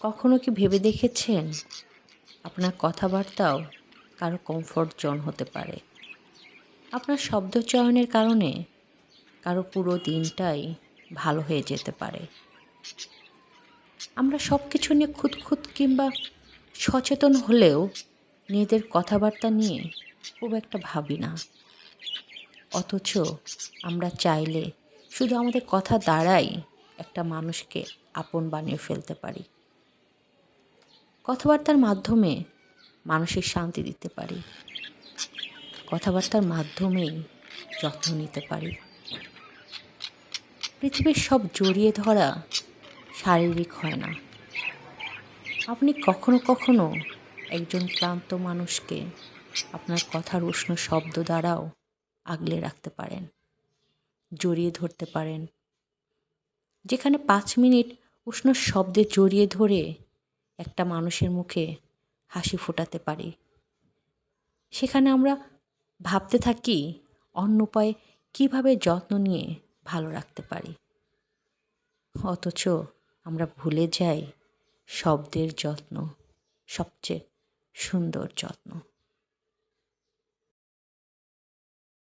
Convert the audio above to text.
কখনো কি ভেবে দেখেছেন? আপনার কথাবার্তাও কারও কমফোর্ট জোন হতে পারে। আপনার শব্দ চয়নের কারণে কারও পুরো দিনটাই ভালো হয়ে যেতে পারে। আমরা সব কিছু নিয়ে খুঁতখুত কিংবা সচেতন হলেও নিজেদের কথাবার্তা নিয়ে খুব একটা ভাবি না। অথচ আমরা চাইলে শুধু আমাদের কথা দ্বারাই একটা মানুষকে আপন বানিয়ে ফেলতে পারি। কথাবার্তার মাধ্যমে মানসিক শান্তি দিতে পারি। কথাবার্তার মাধ্যমেই যত্ন নিতে পারি। পৃথিবীর সব জড়িয়ে ধরা শারীরিক হয় না। আপনি কখনো কখনো একজন ক্লান্ত মানুষকে আপনার কথার উষ্ণ শব্দ দ্বারাও আগলে রাখতে পারেন, জড়িয়ে ধরতে পারেন। যেখানে পাঁচ মিনিট উষ্ণ শব্দে জড়িয়ে ধরে একটা মানুষের মুখে হাসি ফোটাতে পারি। সেখানে আমরা ভাবতে থাকি অন্য উপায়ে কীভাবে যত্ন নিয়ে ভালো রাখতে পারি। অথচ আমরা ভুলে যাই শব্দের যত্ন, সবচেয়ে সুন্দর যত্ন।